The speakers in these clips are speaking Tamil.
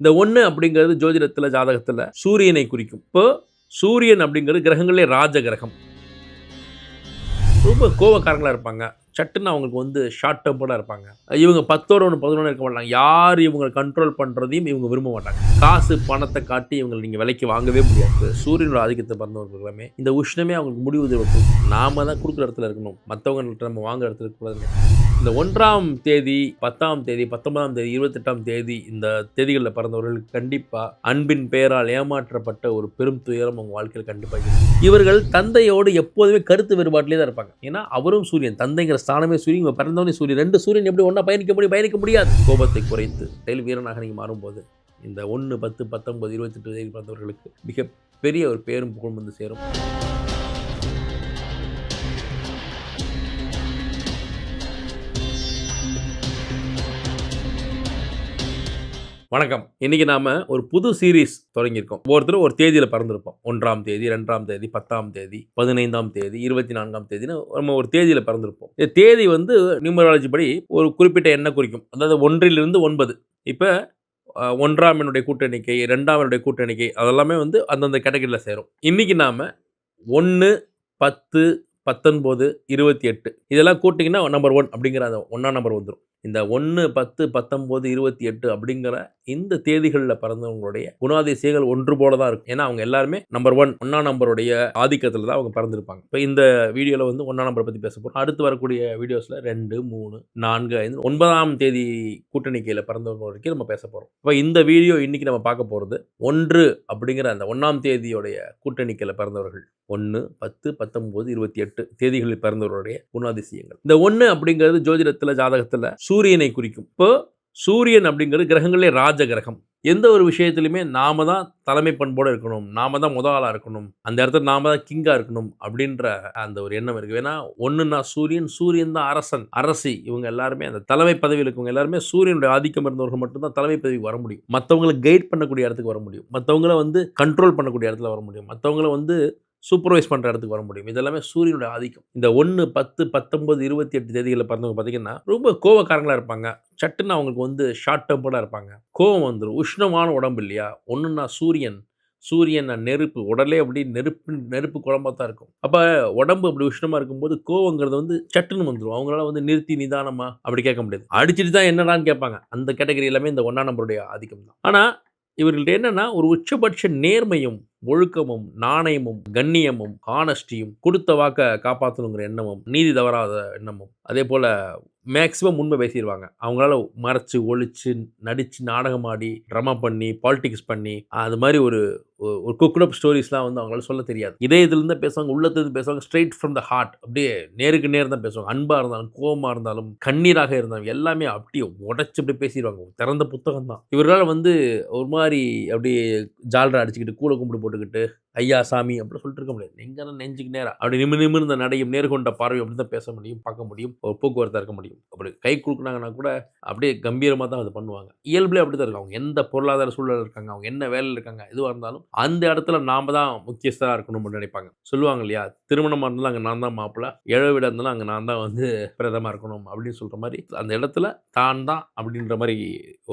இந்த ஒன்று அப்படிங்கிறது ஜோதிடத்தில் ஜாதகத்தில் சூரியனை குறிக்கும். இப்போ சூரியன் அப்படிங்கிறது கிரகங்களே ராஜ கிரகம் ரொம்ப கோவக்காரங்களா இருப்பாங்க. சட்டுன்னு அவங்களுக்கு வந்து ஷார்ட் டெம்பர்டாக இருப்பாங்க. இவங்க பத்தோட ஒன்று பதினொன்று இருக்க மாட்டாங்க. யார் இவங்களை கண்ட்ரோல் பண்ணுறதையும் இவங்க விரும்ப மாட்டாங்க. காசு பணத்தை காட்டி இவங்களை நீங்கள் விலைக்கு வாங்கவே முடியாது. சூரியனோட ஆதிக்கத்தை பிறந்தவர்கள் எல்லாமே இந்த உஷ்ணமே அவங்களுக்கு முடிவு வைக்கும் நாம தான் கொடுக்குற இடத்துல இருக்கணும். மற்றவங்கள்ட்ட நம்ம வாங்குற இடத்துல இருக்கக்கூடாதுங்க இந்த ஒன்றாம் தேதி பத்தாம் தேதி பத்தொன்பதாம் தேதி இருபத்தெட்டாம் தேதி இந்த தேதிகளில் பிறந்தவர்களுக்கு கண்டிப்பாக அன்பின் பெயரால் ஏமாற்றப்பட்ட ஒரு பெரும் துயரம் அவங்க வாழ்க்கையில் கண்டிப்பாக இவர்கள் தந்தையோடு எப்போதுமே கருத்து வேறுபாட்டிலே தான் இருப்பாங்க. ஏன்னா அவரும் சூரியன். தந்தைங்கிற ஸ்தானமே சூரியன் இவன் பிறந்தவனே சூரியன் ரெண்டு சூரியன் எப்படி ஒன்றா பயணிக்க முடியும் பயணிக்க முடியாது கோபத்தை குறைத்து செயல் வீரனாக நீங்கள் மாறும்போது இந்த ஒன்று பத்து பத்தொன்பது இருபத்தெட்டு தேதி பிறந்தவர்களுக்கு மிகப்பெரிய ஒரு பேரும் புகழும் வந்து சேரும் வணக்கம். இன்னைக்கு நாம ஒரு புது சீரீஸ் தொடங்கியிருக்கோம். ஒவ்வொருத்தரும் ஒரு தேதியில் பிறந்திருப்போம். ஒன்றாம் தேதி ரெண்டாம் தேதி பத்தாம் தேதி பதினைந்தாம் தேதி இருபத்தி நான்காம் தேதினு நம்ம ஒரு தேதியில் பிறந்திருப்போம். இந்த தேதி வந்து நியூமராலஜி படி ஒரு குறிப்பிட்ட எண்ணை குறிக்கும். அதாவது ஒன்றிலிருந்து ஒன்பது. இப்போ ஒன்றாம் என்னுடைய கூட்டணிக்கை ரெண்டாம் என்னுடைய கூட்டணிக்கை அதெல்லாமே வந்து அந்தந்த கேட்டகரியில் சேரும். இன்னைக்கு நாம் ஒன்று பத்து பத்தொன்பது இருபத்தி எட்டு இதெல்லாம் கூட்டிங்கன்னா நம்பர் ஒன் அப்படிங்கிற அந்த ஒன்றாம் நம்பர் வந்துடும் இந்த ஒன்று பத்து பத்தொம்போது இருபத்தி எட்டு அப்படிங்கிற இந்த தேதிகளில் பிறந்தவங்களுடைய குணாதிசயங்கள் ஒன்று போல தான் இருக்கும். ஏன்னா அவங்க எல்லாருமே நம்பர் ஒன் ஒன்றாம் நம்பருடைய ஆதிக்கத்தில் தான் அவங்க பிறந்திருப்பாங்க. இப்போ இந்த வீடியோவில் வந்து ஒன்றாம் நம்பரை பற்றி பேச போகிறோம் அடுத்து வரக்கூடிய வீடியோஸில் ரெண்டு மூணு நான்கு ஐந்து ஒன்பதாம் தேதி கூட்டணிக்கையில் பிறந்தவங்க வரைக்கும் நம்ம பேச போகிறோம் இப்போ இந்த வீடியோ இன்றைக்கி நம்ம பார்க்க போகிறது ஒன்று அப்படிங்கிற அந்த ஒன்றாம் தேதியோடைய கூட்டணிக்கையில் பிறந்தவர்கள். ஒன்று பத்து பத்தொம்போது இருபத்தி எட்டு தேதிகளில் பிறந்தவருடைய குணாதிசயங்கள். இந்த ஒன்று அப்படிங்கிறது ஜோதிடத்தில் ஜாதகத்தில் சூரியனை குறிக்கும். இப்போ சூரியன் அப்படிங்கிறது கிரகங்களே ராஜ கிரகம். எந்த ஒரு விஷயத்துலையுமே நாம தான் தலைமை பண்போடு இருக்கணும். நாம தான் முத ஆளாக இருக்கணும். அந்த இடத்துல நாம தான் கிங்காக இருக்கணும் அப்படின்ற அந்த ஒரு எண்ணம் இருக்கு. ஏன்னா ஒன்றுன்னா சூரியன் சூரியன் தான் அரசன் அரசி. இவங்க எல்லாருமே அந்த தலைமை பதவியில் இருக்கவங்க எல்லாருமே சூரியனுடைய ஆதிக்கம் இருந்தவர்கள் மட்டும்தான் தலைமை பதவிக்கு வர முடியும். மற்றவங்களை கைட் பண்ணக்கூடிய இடத்துக்கு வர முடியும். மற்றவங்கள வந்து கண்ட்ரோல் பண்ணக்கூடிய இடத்துல வர முடியும். மற்றவங்கள வந்து சூப்பர்வைஸ் பண்ணுற இடத்துக்கு வர முடியும். இதெல்லாமே சூரியனுடைய ஆதிக்கம். இந்த ஒன்று பத்து பத்தொம்பது இருபத்தி எட்டு தேதிகளில் பிறந்தவங்க பார்த்தீங்கன்னா ரொம்ப கோவக்காரங்களாக இருப்பாங்க. சட்டுன்னு அவங்களுக்கு வந்து ஷார்ட் டெம்பர்டாக இருப்பாங்க. கோவம் வந்துடும் உஷ்ணமான உடம்பு இல்லையா? ஒன்றுன்னா சூரியன் சூரியன் நெருப்பு. உடலே அப்படி நெருப்பு நெருப்பு குழம்பா தான் இருக்கும். அப்போ உடம்பு அப்படி உஷ்ணமாக இருக்கும்போது கோவங்கிறது வந்து சட்டுன்னு வந்துடும் அவங்களால வந்து நிறுத்தி நிதானமாக அப்படி கேட்க முடியாது. அடிச்சுட்டு தான் என்னடான்னு கேட்பாங்க. அந்த கேட்டகரி எல்லாமே இந்த ஒன்றா நம்பருடைய ஆதிக்கம் தான். ஆனால் இவர்கள்ட்ட என்னென்னா ஒரு உச்சபட்ச நேர்மையும் ஒழுக்கமும் நாணயமும் கண்ணியமும் ஆனஸ்டியும் கொடுத்த வாக்க காப்பாற்றணுங்கிற எண்ணமும் நீதி தவறாத எண்ணமும். அதே போல் மேக்ஸிமம் உண்மை பேசிடுவாங்க. அவங்களால மறைச்சு ஒழிச்சு நடித்து நாடகம் ஆடி பண்ணி பாலிடிக்ஸ் பண்ணி அது மாதிரி ஒரு ஒரு குக்குடப் ஸ்டோரிஸ்லாம் வந்து அவங்களால சொல்ல தெரியாது. இதே இதுலேருந்து பேசுவாங்க உள்ளத்துலேருந்து பேசுவாங்க ஸ்ட்ரெயிட் ஃப்ரம் த ஹார்ட் அப்படியே நேருக்கு நேர் தான் பேசுவாங்க. அன்பாக இருந்தாலும் கோபமாக இருந்தாலும் கண்ணீராக இருந்தாலும் எல்லாமே அப்படியே உடச்சி அப்படியே பேசிடுவாங்க. திறந்த புத்தகம் தான் இவர்களால் வந்து ஒரு மாதிரி அப்படியே ஜால்ரா அடிச்சுக்கிட்டு கூட கும்பிடு போட்டுக்கிட்டு ஐயா சாமி அப்படி சொல்லிட்டு இருக்க முடியாது. எங்கே நெஞ்சுக்கு நேரம் அப்படி நிமிர் நிமிர்ந்த நடையும் நேர்கொண்ட பார்வை அப்படி தான் பேச முடியும் பார்க்க முடியும் ஒரு போக்குவரத்தாக இருக்க முடியும். அப்படி கை கொடுக்குனாங்கன்னா கூட அப்படியே கம்பீரமாக தான் அது பண்ணுவாங்க. இயல்புலேயே அப்படி தான் இருக்காங்க அவங்க எந்த பொருளாதார சூழல் இருக்காங்க அவங்க என்ன வேலையில் இருக்காங்க எதுவாக இருந்தாலும் அந்த இடத்துல நாம தான் முக்கியஸ்தராக இருக்கணும்னு நினைப்பாங்க. சொல்லுவாங்க இல்லையா திருமணமாக இருந்தாலும் அங்கே நான் தான் மாப்பிள்ளை ஏழை வீடாக இருந்தாலும் அங்கே நான் தான் வந்து பிரதமாக இருக்கணும் அப்படின்னு சொல்கிற மாதிரி அந்த இடத்துல தான் தான் அப்படின்ற மாதிரி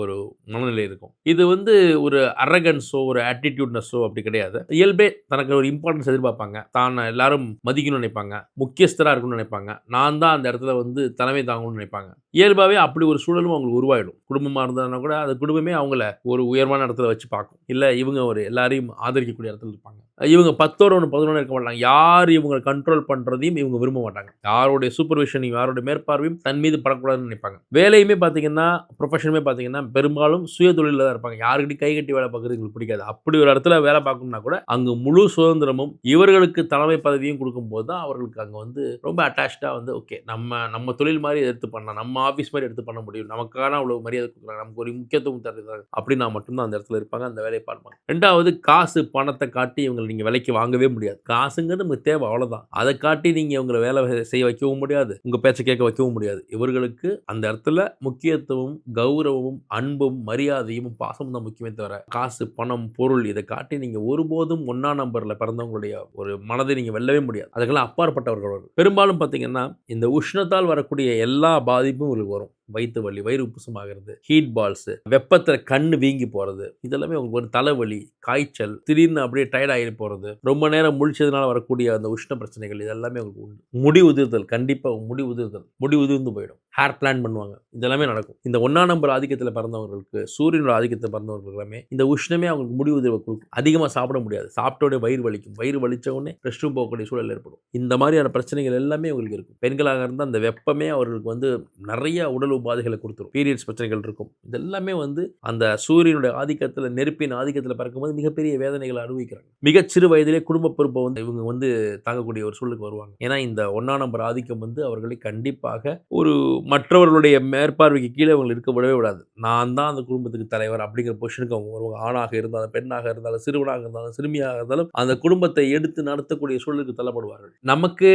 ஒரு மனநிலை இருக்கும். இது வந்து ஒரு அரகன்ஸோ ஒரு ஆட்டிடியூட்னஸோ அப்படி கிடையாது. இயல்பே தனக்கு ஒரு இம்பார்ட்டன்ஸ் எதிர்பார்ப்பாங்க. தான் எல்லாரும் மதிக்கணும்னு நினைப்பாங்க. முக்கியஸ்தராக இருக்கணும்னு நினைப்பாங்க. நான் தான் அந்த இடத்துல வந்து தலைமை தாங்கணும்னு நினைப்பாங்க. இயல்பாகவே அப்படி ஒரு சூழலும் அவங்களுக்கு உருவாயிடும். குடும்பமாக இருந்ததுனா கூட அந்த குடும்பமே அவங்கள ஒரு உயர்வான இடத்துல வச்சு பார்க்கும். இல்லை இவங்க ஒரு எல்லாரையும் ஆதரிக்கக்கூடிய இடத்துல இருப்பாங்க. இவங்க பத்தோட ஒன்று பதினொன்று இருக்க மாட்டாங்க. யார் இவங்க கண்ட்ரோல் பண்ணுறதையும் இவங்க விரும்ப மாட்டாங்க. யாருடைய சூப்பர்விஷனையும் யாருடைய மேற்பார்வையும் தன் மீது படக்கூடாதுன்னு நினைப்பாங்க. வேலையுமே பார்த்தீங்கன்னா ப்ரொஃபஷனுமே பார்த்தீங்கன்னா பெரும்பாலும் சுய தொழிலில் தான் இருப்பாங்க. யாருக்கிட்டையும் கை கட்டி வேலை பார்க்குறது எங்களுக்கு பிடிக்காது. அப்படி ஒரு இடத்துல வேலை பார்க்கணும்னா கூட அங்கே முழு சுதந்திரமும் இவர்களுக்கு தலைமை பதவியும் கொடுக்கும்போது தான் அவர்களுக்கு அங்கே வந்து ரொம்ப அட்டாச்சாக வந்து ஓகே நம்ம நம்ம தொழில் மாதிரி எடுத்து பண்ணலாம் நம்ம ஆஃபீஸ் மாதிரி எடுத்து பண்ண முடியும். நமக்கான அவ்வளோ மரியாதை கொடுக்குறாங்க. நமக்கு ஒரு முக்கியத்துவம் தருகிறாங்க. அப்படின்னா மட்டும்தான் அந்த இடத்துல இருப்பாங்க அந்த வேலையை பார்ப்பாங்க. ரெண்டாவது காசு பணத்தை காட்டி இவங்களை நீங்கள் விலைக்கு வாங்கவே முடியாது. காசுங்கிறது நமக்கு தேவை அவ்வளோதான் அதை காட்டி நீங்கள் இவங்களை வேலை செய்ய வைக்கவும் முடியாது. உங்கள் பேச்சை கேட்க வைக்கவும் முடியாது. இவர்களுக்கு அந்த இடத்துல முக்கியத்துவம் கௌரவமும் அன்பும் மரியாதையும் பாசமும் தான் முக்கியமே தவிர காசு பணம் பொருள் இதை காட்டி நீங்கள் ஒருபோதும் ஒன்றா நம்பரில் பிறந்தவங்களுடைய ஒரு மனதை நீங்கள் வெல்லவே முடியாது. அதுக்கெல்லாம் அப்பாற்பட்டவர்கள் பெரும்பாலும் பார்த்தீங்கன்னா இந்த உஷ்ணத்தால் வரக்கூடிய எல்லா பாதிப்பும் உங்களுக்கு வரும். வயிற்று வலி வயிறு உப்புசமாகிறது ஹீட் பால்ஸு வெப்பத்தில் கண்ணு வீங்கி போகிறது இதெல்லாமே உங்களுக்கு ஒரு தலைவலி காய்ச்சல் திடீர்னு அப்படியே டயர்ட் ஆகி போகிறது ரொம்ப நேரம் முழிச்சதுனால வரக்கூடிய அந்த உஷ்ண பிரச்சனைகள் இதெல்லாமே உங்களுக்கு உண்டு. முடி உதிர்தல் கண்டிப்பாக முடி உதிர்தல் முடி உதிர்ந்து போயிடும். ஹேர் பிளான் பண்ணுவாங்க. இதெல்லாமே நடக்கும். இந்த ஒன்றாம் நம்பர் ஆதிக்கத்தில் பிறந்தவங்களுக்கு சூரியனோட ஆதிக்கத்தில் பிறந்தவங்களுக்கு எல்லாமே இந்த உஷ்ணமே அவங்களுக்கு முடி உதிர்வை கொடுக்கும். அதிகமாக சாப்பிட முடியாது. சாப்பிட்டோடய வயிறு வலிக்கும். வயிறு வலித்த உடனே ரெஸ்ட் ரூம் போகக்கூடிய சூழல் ஏற்படும். இந்த மாதிரியான பிரச்சனைகள் எல்லாமே உங்களுக்கு இருக்கும். பெண்களாக இருந்தால் அந்த வெப்பமே அவர்களுக்கு வந்து நிறைய உடல் உபாதைகளை கொடுத்துரும். பீரியட்ஸ் பிரச்சனைகள் இருக்கும். இதெல்லாமே வந்து அந்த சூரியனுடைய ஆதிக்கத்தில் நெருப்பின் ஆதிக்கத்தில் பறக்கும்போது மிகப்பெரிய வேதனைகளை அனுபவிக்கிறாங்க. மிக சிறு வயதிலே குடும்ப பொறுப்பை வந்து இவங்க வந்து தாங்கக்கூடிய ஒரு சூழலுக்கு வருவாங்க. ஏன்னா இந்த ஒன்றாம் நம்பர் ஆதிக்கம் வந்து அவர்களை கண்டிப்பாக ஒரு மற்றவர்களுடைய மேற்பார்வைக்கு கீழே அவங்க இருக்க விடவே விடாது. நான் தான் அந்த குடும்பத்துக்கு தலைவர் அப்படிங்கிற பொசிஷனுக்கு அவங்க வருவாங்க. ஆணாக இருந்தாலும் பெண்ணாக இருந்தாலும் சிறுவனாக இருந்தாலும் சிறுமியாக இருந்தாலும் அந்த குடும்பத்தை எடுத்து நடத்தக்கூடிய சூழலுக்கு தள்ளப்படுவார்கள். நமக்கு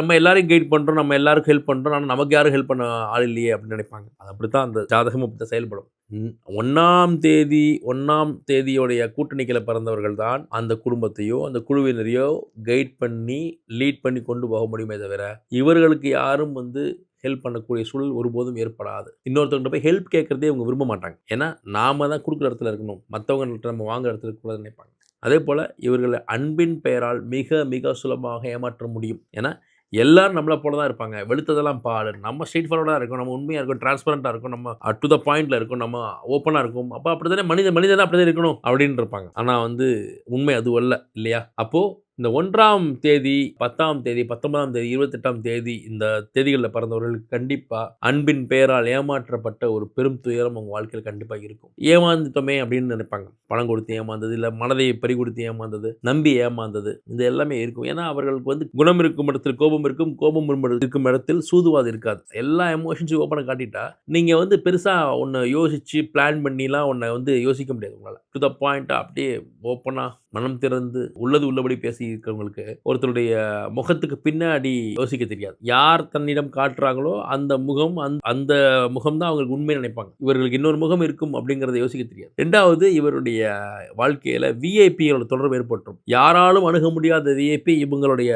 நம்ம எல்லாரையும் கைட் பண்ணுறோம் நம்ம எல்லாருக்கும் ஹெல்ப் பண்ணுறோம் ஆனால் நமக்கு யாரும் ஹெல்ப் பண்ண ஆள் இல்லையே அப்படின்னு நினைப்பாங்க அது அப்படித்தான் அந்த ஜாதகம் அப்படி செயல்படும். ம், ஒண்ணாம் தேதி ஒண்ணாம் தேதியோடைய கூட்டணிகளை பிறந்தவர்கள் தான் அந்த குடும்பத்தையோ அந்த குழுவினரையோ கைட் பண்ணி லீட் பண்ணி கொண்டு போக முடியுமே தவிர இவர்களுக்கு யாரும் வந்து ஹெல்ப் பண்ணக்கூடிய சூழல் ஒருபோதும் ஏற்படாது. இன்னொருத்தவங்க போய் ஹெல்ப் கேட்கறதே இவங்க விரும்ப மாட்டாங்க. ஏன்னா நாம தான் கொடுக்குற இடத்துல இருக்கணும். மற்றவங்கள்ட்ட நம்ம வாங்குற இடத்துல இருக்கக்கூடாதுன்னு நினைப்பாங்க. அதே போல் இவர்களை அன்பின் பெயரால் மிக மிக சுலபமாக ஏமாற்ற முடியும். ஏன்னா எல்லாரும் நம்மளை போல தான் இருப்பாங்க. வெளுத்ததெல்லாம் பாடு நம்ம ஸ்ட்ரீட் ஃபார்வர்டாக இருக்கும். நம்ம உண்மையாக இருக்கும். டிரான்ஸ்பரண்ட்டாக இருக்கும். நம்ம uh, டு த பாயிண்ட்டில் இருக்கும். நம்ம ஓப்பனாக இருக்கும். அப்போ அப்படி தானே மனித மனிதனாக அப்படி தான் இருக்கணும்? அப்படின்னு இருப்பாங்க. ஆனால் வந்து உண்மை அது அல்ல இல்லையா? அப்போது இந்த ஒன்றாம் தேதி பத்தாம் தேதி பத்தொன்பதாம் தேதி இருபத்தெட்டாம் தேதி இந்த தேதிகளில் பிறந்தவர்களுக்கு கண்டிப்பாக அன்பின் பெயரால் ஏமாற்றப்பட்ட ஒரு பெரும் துயரம் அவங்க வாழ்க்கையில் கண்டிப்பாக இருக்கும். ஏமாந்துட்டோமே அப்படின்னு நினைப்பாங்க. பணம் கொடுத்து ஏமாந்தது இல்லை மனதை பறி கொடுத்து ஏமாந்தது நம்பி ஏமாந்தது இது எல்லாமே இருக்கும். ஏன்னா அவர்களுக்கு வந்து குணம் இருக்கும் இடத்தில் கோபம் இருக்கும் கோபம் இருக்கும் இடத்தில் சூதுவாது இருக்காது. எல்லா எமோஷன்ஸும் ஓப்பனாக காட்டிட்டா நீங்கள் வந்து பெருசாக ஒன்று யோசித்து பிளான் பண்ணிலாம் ஒன்றை வந்து யோசிக்க முடியாது உங்களால். டு த பாயிண்ட்டாக அப்படியே ஓப்பனாக மனம் திறந்து உள்ளது உள்ளபடி பேசி இருக்கிறவங்களுக்கு ஒருத்தருடைய முகத்துக்கு பின்னாடி யோசிக்க தெரியாது. யார் தன்னிடம் காட்டுறாங்களோ அந்த முகம் அந்த அந்த முகம் தான் அவங்களுக்கு உண்மை நினைப்பாங்க. இவர்களுக்கு இன்னொரு முகம் இருக்கும் அப்படிங்கிறத யோசிக்க தெரியாது. ரெண்டாவது இவருடைய வாழ்க்கையில விஐபியோட தொடர்பு ஏற்பட்டுரும். யாராலும் அணுக முடியாத விஐபி இவங்களுடைய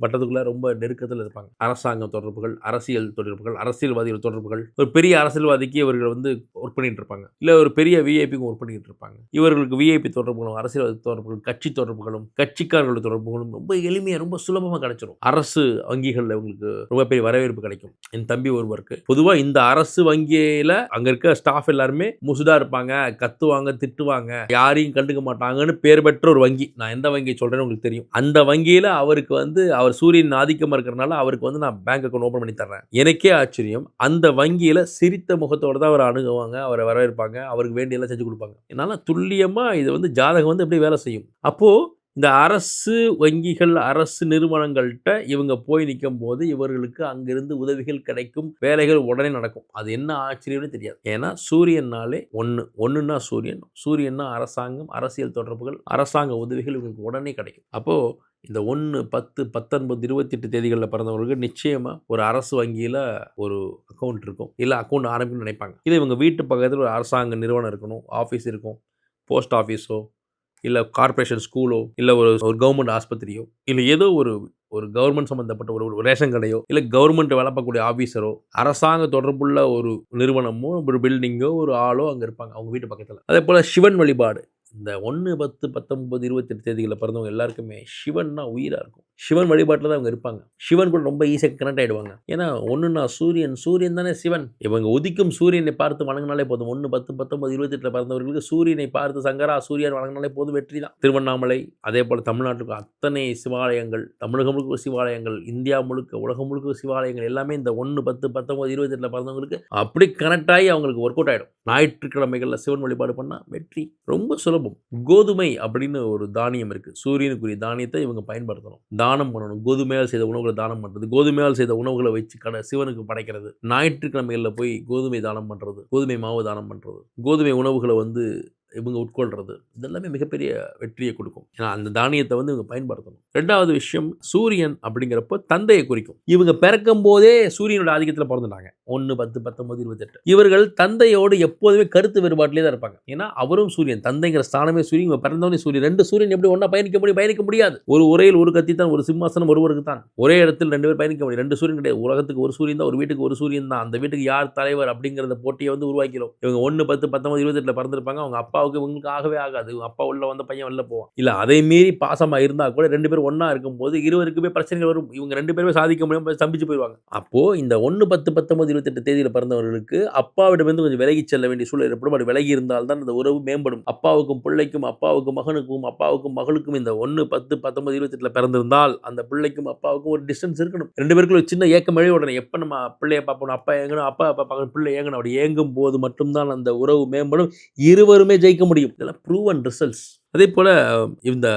வட்டத்துக்குள்ளே ரொம்ப நெருக்கத்தில் இருப்பாங்க. அரசாங்க தொடர்புகள் அரசியல் தொடர்புகள் அரசியல்வாதிகள் தொடர்புகள் ஒரு பெரிய அரசியல்வாதிக்கு இவர்கள் வந்து ஒர்க் பண்ணிகிட்டு இருப்பாங்க. இல்லை ஒரு பெரிய விஐபிக்கும் ஒர்க் பண்ணிகிட்டு இருப்பாங்க. இவர்களுக்கு விஐபி தொடர்புகளும் அரசியல்வாதி தொடர்புகளும் கட்சி தொடர்புகளும் கட்சிக்காரர்கள் தொடர்புகளும் ரொம்ப எளிமையாக ரொம்ப சுலபமாக கிடைச்சிடும் அரசு வங்கிகளில் இவங்களுக்கு ரொம்ப பெரிய வரவேற்பு கிடைக்கும். என் தம்பி ஒருவருக்கு பொதுவாக இந்த அரசு வங்கியில் அங்கே இருக்க ஸ்டாஃப் எல்லாருமே முசுதாக இருப்பாங்க. கத்துவாங்க திட்டுவாங்க. யாரையும் கண்டுக்க மாட்டாங்கன்னு பேர் பெற்ற ஒரு வங்கி. நான் எந்த வங்கி சொல்கிறேன்னு உங்களுக்கு தெரியும். அந்த வங்கியில் அவருக்கு வந்து அவர் சூரியன் ஆதிக்கமாக இருக்கிறனால அவருக்கு வந்து நான் பேங்க் அக்கௌண்ட் ஓப்பன் பண்ணி தர்றேன். எனக்கே ஆச்சரியம். அந்த வங்கியில் சிரித்த முகத்தோடு தான் அவரை அணுகுவாங்க அவரை வரவேற்பாங்க அவருக்கு வேண்டியெல்லாம் செஞ்சு கொடுப்பாங்க. என்னால் துல்லியமாக இது வந்து ஜாதகம் வந்து எப்படி வேலை செய்யும்? அப்போது இந்த அரசு வங்கிகள் அரசு நிறுவனங்கள்கிட்ட இவங்க போய் நிற்கும் போது இவர்களுக்கு அங்கிருந்து உதவிகள் கிடைக்கும் வேலைகள் உடனே நடக்கும். அது என்ன ஆச்சரியம்னு தெரியாது. ஏன்னா சூரியன்னாலே ஒன்று ஒன்றுன்னா சூரியன் சூரியன்னா அரசாங்கம் அரசியல் தொடர்புகள் அரசாங்க உதவிகள் இவங்களுக்கு உடனே கிடைக்கும். அப்போது இந்த ஒன்று பத்து பத்தொன்பது இருபத்தெட்டு தேதிகளில் பிறந்தவர்களுக்கு நிச்சயமாக ஒரு அரசு வங்கியில் ஒரு அக்கௌண்ட் இருக்கும். இல்லை அக்கௌண்ட் ஆரம்பிக்கணும்னு நினைப்பாங்க. இல்லை இவங்க வீட்டு பக்கத்தில் ஒரு அரசாங்க நிறுவனம் இருக்கணும் ஆஃபீஸ் இருக்கும் போஸ்ட் ஆஃபீஸோ இல்லை கார்ப்பரேஷன் ஸ்கூலோ இல்லை ஒரு ஒரு கவர்மெண்ட் ஆஸ்பத்திரியோ இல்லை ஏதோ ஒரு ஒரு கவர்மெண்ட் சம்மந்தப்பட்ட ஒரு ஒரு ரேஷன் கடையோ இல்லை கவர்மெண்ட் வேலை பார்க்கக்கூடிய ஆஃபீஸரோ அரசாங்க தொடர்புள்ள ஒரு நிறுவனமோ ஒரு பில்டிங்கோ ஒரு ஆளோ அங்கே இருப்பாங்க அவங்க வீட்டு பக்கத்தில். அதே போல் சிவன் வழிபாடு. இந்த ஒன்று பத்து பத்தொம்பது இருபத்தெட்டு தேதிகளில் பிறந்தவங்க எல்லாருக்குமே சிவன்னா உயிராக இருக்கும். சிவன் வழிபாட்டில் தான் அவங்க இருப்பாங்க. சிவன் கூட ரொம்ப ஈஸியாக கனெக்ட் ஆகிடுவாங்க ஏன்னா ஒன்றுனா சூரியன் சூரியன் தானே சிவன். இவங்க உதிக்கும் சூரியனை பார்த்து வணங்கினாலே போதும். ஒன்று பத்து பத்தொம்பது இருபத்தெட்டில் பிறந்தவர்களுக்கு சூரியனை பார்த்து சங்கரா சூரியன் வணங்கினாலே போதும் வெற்றி தான். திருவண்ணாமலை அதே போல் தமிழ்நாட்டுக்கு அத்தனை சிவாலயங்கள் தமிழகம் முழுக்க சிவாலயங்கள் இந்தியா முழுக்க உலகம் முழுக்க சிவாலயங்கள் எல்லாமே இந்த ஒன்று பத்து பத்தொம்பது இருபத்தெட்டில் பிறந்தவங்களுக்கு அப்படி கனெக்ட் ஆகி அவங்களுக்கு ஒர்க் அவுட் ஆகிடும் ஞாயிற்றுக்கிழமைகளில் சிவன் வழிபாடு பண்ணால் வெற்றி ரொம்ப சுலபம். கோதுமை அப்படின்னு ஒரு தானியம் இருக்குது சூரியனுக்குரிய தானியத்தை இவங்க பயன்படுத்தணும். தானம் பண்ணணும். கோதுமையால் செய்த உணவுகளை தானம் பண்ணுறது கோதுமையால் செய்த உணவுகளை வச்சு கடை சிவனுக்கு படைக்கிறது. ஞாயிற்றுக்கிழமைகளில் போய் கோதுமை தானம் பண்ணுறது கோதுமை மாவு தானம் பண்ணுறது கோதுமை உணவுகளை வந்து இவங்க உட்கொள்றது இதெல்லாமே மிகப்பெரிய வெற்றியை கொடுக்கும். ஏன்னா அந்த தானியத்தை வந்து இவங்க பயன்படுத்தணும். ரெண்டாவது விஷயம் சூரியன் அப்படிங்கிறப்போ தந்தையை குறிக்கும். இவங்க பிறக்கும் போதே சூரியனோட ஆதிக்கத்தில் பிறந்துட்டாங்க. ஒன்று பத்து பத்தொன்பது இருபத்தெட்டு. இவர்கள் தந்தையோடு எப்போதுமே கருத்து வேறுபாட்டிலே தான் இருப்பாங்க. ஏன்னா அவரும் சூரியன் தந்தைங்கிற ஸ்தானமே சூரியன். இவங்க பிறந்தவனே சூரியன். ரெண்டு சூரியன் எப்படி ஒன்றா பயணிக்க முடியும்? பயணிக்க முடியாது. ஒரு உரையில் ஒரு கத்தி தான் ஒரு சிம்மாசனம் ஒருவருக்கு தான். ஒரே இடத்தில் ரெண்டு பேர் பயணிக்க முடியும். ரெண்டு சூரியன் கிடையாது. உலகத்துக்கு ஒரு சூரியன் தான் ஒரு வீட்டுக்கு ஒரு சூரியன் தான். அந்த வீட்டுக்கு யார் தலைவர் அப்படிங்கிறத போட்டியை வந்து உருவாக்கிறோம் இவங்க ஒன்று பத்து பத்தொன்பது இருபத்தெட்டில் பிறந்திருப்பாங்க. அவங்க அப்பா அப்பாவுக்கு இவங்களுக்கு ஆகவே ஆகாது. அப்பா உள்ள வந்த பையன் வெளில போவான். இல்லை அதை மீறி பாசமாக இருந்தால் கூட ரெண்டு பேரும் ஒன்றா இருக்கும்போது இருவருக்குமே பிரச்சனைகள் வரும். இவங்க ரெண்டு பேருமே சாதிக்க முடியாமல் சம்பிச்சு போயிடுவாங்க அப்போ இந்த ஒன்று பத்து பத்தொம்பது இருபத்தெட்டு தேதியில் பிறந்தவர்களுக்கு அப்பாவிடமிருந்து கொஞ்சம் விலகி செல்ல வேண்டிய சூழல் ஏற்படும். அப்படி விலகி இருந்தால்தான் அந்த உறவு மேம்படும். அப்பாவுக்கும் பிள்ளைக்கும் அப்பாவுக்கும் மகனுக்கும் அப்பாவுக்கும் மகளுக்கும் இந்த ஒன்று பத்து பத்தொம்பது இருபத்தெட்டில் பிறந்திருந்தால் அந்த பிள்ளைக்கும் அப்பாவுக்கும் ஒரு டிஸ்டன்ஸ் இருக்கணும். ரெண்டு பேருக்குள்ள ஒரு சின்ன ஏக்கம் எழுதி உடனே எப்போ நம்ம பிள்ளையை பார்ப்போம்? அப்பா ஏங்கணும் அப்பா அப்பா பிள்ளை ஏங்கணும். அப்படி ஏங்கும் போது மட்டும்தான் அந்த உறவு மேம்படும். இருவருமே ஜெயிக்க முடியும். இதெல்லாம் ப்ரூவன் ரிசல்ட்ஸ் அதே போல் இந்த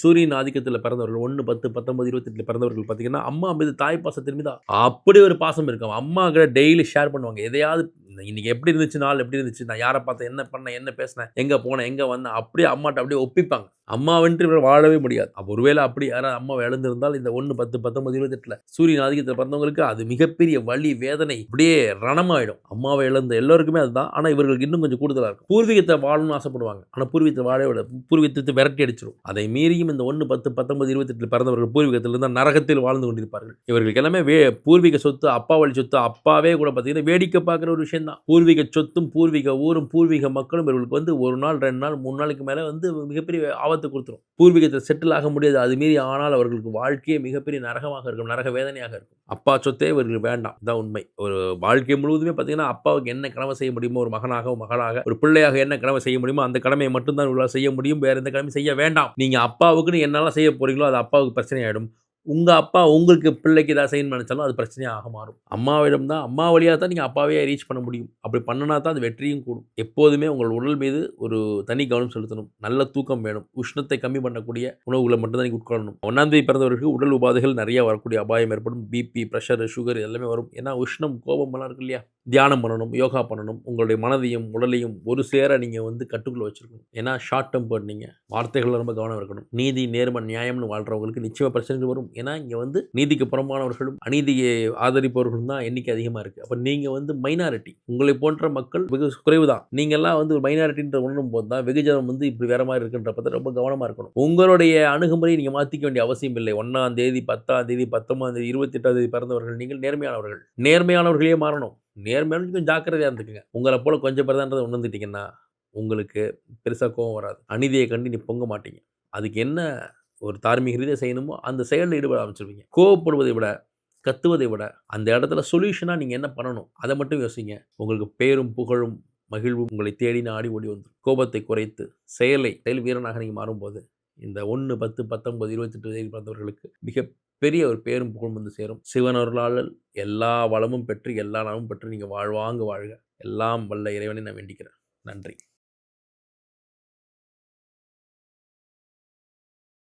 சூரியன் ஆதிக்கத்தில் பிறந்தவர்கள் ஒன்று பத்து பத்தொன்பது இருபத்தெட்டில் பிறந்தவர்கள் பார்த்தீங்கன்னா அம்மா மீது தாய் பாசத்தின் மீது அப்படி ஒரு பாசம் இருக்கும். அம்மா கிட்ட டெய்லி ஷேர் பண்ணுவாங்க. எதையாவது இன்னைக்கு எப்படி இருந்துச்சு நாள் எப்படி இருந்துச்சு நான் யாரை பார்த்தேன் என்ன பண்ணேன் என்ன பேசினேன் எங்கே போனேன் எங்கே வந்தேன் அப்படியே அம்மாட்ட அப்படியே ஒப்பிப்பாங்க. அம்மாவென்று இவர் வாழவே முடியாது. அப்போ ஒருவேளை அப்படி யாராவது அம்மா இழந்திருந்தால் இந்த ஒன்று பத்து பத்தொன்பது இருபத்தெட்டில் சூரியன் ஆதிக்கத்தில் பிறந்தவங்களுக்கு அது மிகப்பெரிய வலி வேதனை அப்படியே ரணமாயிடும். அம்மாவை இழந்த எல்லோருக்குமே அதுதான். ஆனால் இவர்களுக்கு இன்னும் கொஞ்சம் கூடுதலாக இருக்கும். பூர்வீகத்தை வாழணும்னு ஆசைப்படுவாங்க. ஆனால் பூர்வீகத்தை வாழவே விட பூர்வீகத்தை விரட்டி அடிச்சிடும் அதை மீறியும் இந்த ஒன்று பத்து பத்தொன்பது இருபத்தெட்டில் பிறந்தவர்கள் பூர்வீகத்தில் இருந்தால் நரகத்தில் வாழ்ந்து கொண்டிருப்பார்கள். இவர்களுக்கு எல்லாமே வே பூர்வீக சொத்து அப்பா வழி சொத்து அப்பாவே கூட பார்த்தீங்கன்னா வேடிக்கை பார்க்குற ஒரு விஷயம் தான். பூர்வீக சொத்தும் பூர்வீக ஊரும் பூர்வீக மக்களும் இவர்களுக்கு வந்து ஒரு நாள் ரெண்டு நாள் மூணு நாளைக்கு மேலே வந்து மிகப்பெரிய ஆபத்து கொடுத்துரும். பூர்வீகத்தில் செட்டில் ஆக முடியாது. அது மீறி ஆனால் அவர்களுக்கு வாழ்க்கையே மிகப்பெரிய நரகமாக இருக்கும் நரக வேதனையாக இருக்கும். அப்பா சொத்தே இவர்களுக்கு வேண்டாம். இதான் உண்மை. ஒரு வாழ்க்கை முழுவதுமே பார்த்தீங்கன்னா அப்பாவுக்கு என்ன கடமை செய்ய முடியுமோ ஒரு மகனாக ஒரு மகளாக ஒரு பிள்ளையாக என்ன கடமை செய்ய முடியுமோ அந்த கடமையை மட்டும்தான் உங்களால் செய்ய முடியும். வேறு எந்த கடமை செய்ய வேண்டாம். நீங்கள் அப்பாவுக்குன்னு என்னெல்லாம் செய்ய போகிறீங்களோ அது அப்பாவுக்கு பிரச்சனை ஆகிடும் உங்கள் அப்பா உங்களுக்கு பிள்ளைக்கு ஏதாவது செய்யணும்னு நினச்சாலும் அது பிரச்சனையாக ஆக மாறும். அம்மாவிடம் தான் அம்மா வழியாக தான் நீங்கள் அப்பாவே ரீச் பண்ண முடியும். அப்படி பண்ணினா தான் அது வெற்றியும் கூடும். எப்போதுமே உங்கள் உடல் மீது ஒரு தனி கவனம் செலுத்தணும். நல்ல தூக்கம் வேணும். உஷ்ணத்தை கம்மி பண்ணக்கூடிய உணவுகளை மட்டும்தான் நீங்கள் உட்கொள்ளணும். ஒன்றாந்தேதி பிறந்தவர்களுக்கு உடல் உபாதைகள் நிறையா வரக்கூடிய அபாயம் ஏற்படும். பிபி ப்ரெஷர் சுகர் எல்லாமே வரும். ஏன்னா உஷ்ணம் கோபம் எல்லாம் இருக்கு இல்லையா? தியானம் பண்ணணும் யோகா பண்ணணும் உங்களுடைய மனதையும் உடலையும் ஒரு சேர நீங்கள் வந்து கட்டுக்குள்ளே வச்சுருக்கணும். ஏன்னா ஷார்ட் டெம்பர் நீங்கள் வார்த்தைகளில் ரொம்ப கவனம் இருக்கணும். நீதி நேர்ம நியாயம்னு வாழ்கிறவங்களுக்கு நிச்சயமாக பிரச்சனைகள் வரும். ஏன்னா இங்கே வந்து நீதிக்கு புறம்பானவர்களும் அநீதியை ஆதரிப்பவர்களும் தான் எண்ணிக்கை அதிகமாக இருக்குது அப்போ நீங்கள் வந்து மைனாரிட்டி உங்களை போன்ற மக்கள் வெகு குறைவு தான் நீங்கள்லாம் வந்து ஒரு மைனாரிட்டின்ற உணரும் போது தான் வெகுஜனம் வந்து இப்படி வேற மாதிரி இருக்குன்ற பற்றி ரொம்ப கவனமாக இருக்கணும். உங்களுடைய அணுகுமுறையை நீங்கள் மாற்றிக்க வேண்டிய அவசியம் இல்லை. ஒன்றாம் தேதி பத்தாம் தேதி பத்தொன்பதாம் தேதி இருபத்தெட்டாம் தேதி பிறந்தவர்கள் நீங்கள் நேர்மையானவர்கள். நேர்மையானவர்களே மாறணும். நேர்மையான கொஞ்சம் ஜாக்கிரதையாக இருந்துக்குங்க உங்களை போல் கொஞ்சம் பேர் தான் உணர்ந்துட்டீங்கன்னா உங்களுக்கு பெருசாக கோவம் வராது அநீதியை கண்டு நீ பொங்க மாட்டீங்க அதுக்கு என்ன ஒரு தார்மீக ரீதியாக செய்யணுமோ அந்த செயலில் ஈடுபட ஆரம்பிச்சிருவீங்க கோவப்படுவதை விட கத்துவதை விட அந்த இடத்துல சொல்யூஷனாக நீங்கள் என்ன பண்ணணும் அதை மட்டும் யோசிங்க உங்களுக்கு பேரும் புகழும் மகிழ்வும் உங்களை தேடி நாடி ஓடி வந்துடும் கோபத்தை குறைத்து செயலை செயல் வீரனாக நீங்கள் மாறும்போது இந்த ஒன்று பத்து பத்தொன்பது இருபத்தெட்டு வயது பிறந்தவர்களுக்கு மிக பெரிய ஒரு பேரும் புகழும் வந்து சேரும். சிவனருளால் எல்லா வளமும் பெற்று எல்லா நலமும் பெற்று நீங்கள் வாழ்வாங்க வாழ்க. எல்லாம் வல்ல இறைவனை நான் வேண்டிக்கிறேன். நன்றி.